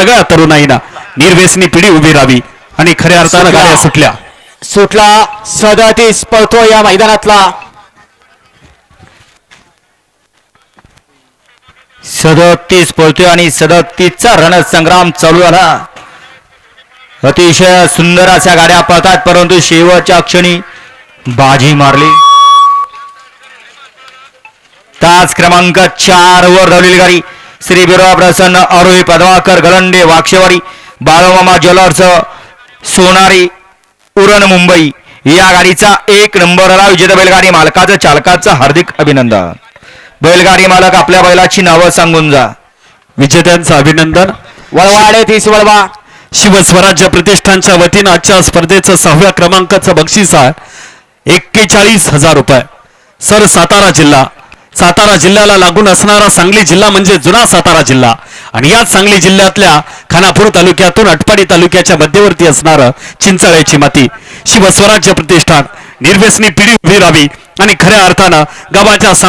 सगळ्या तरुणाईना निर्व्यसनी पिढी उभी राहावी आणि खऱ्या अर्थानं. गाड्या सुटल्या. सुटला. सदतीस पळतो या मैदानातला. सदतीस पळतोय आणि सदतीसचा रणसंग्राम चालू झाला. अतिशय सुंदर अशा गाड्या पळतात परंतु शेवटच्या क्षणी बाजी मारली. तास क्रमांक चार वर धावलेली गाडी. श्री बिरवा प्रसन्न आरोही पदमाकर गलंडे वाक्षेवाडी बाळमामा ज्वेलर्स सोनारी उरण मुंबई या गाडीचा एक नंबरला विजेता बैलगाडी मालकाचं चालकाचं हार्दिक अभिनंदन. बैलगाडी मालक आपल्या बैलाची नावं सांगून जा. विजेत्यांचं अभिनंदन. वळवाडे तीस वळवा. शिवस्वराज्य प्रतिष्ठानच्या वतीनं आजच्या स्पर्धेचं सहाव्या क्रमांकाचं बक्षीस आहे. एक्केचाळीस हजार रुपये. सर सातारा जिल्हा. सातारा जिल्ह्याला लागून असणारा सांगली जिल्हा म्हणजे जुना सातारा जिल्हा. आणि याच सांगली जिल्ह्यातल्या खानापूर तालुक्यातून अटपाडी तालुक्याच्या मध्यवर्ती असणारं चिंचाळ्याची माती. शिवस्वराज्य प्रतिष्ठान. निर्व्यसनी पिढी उभी राहावी. आणि खऱ्या अर्थानं गावाच्या सामा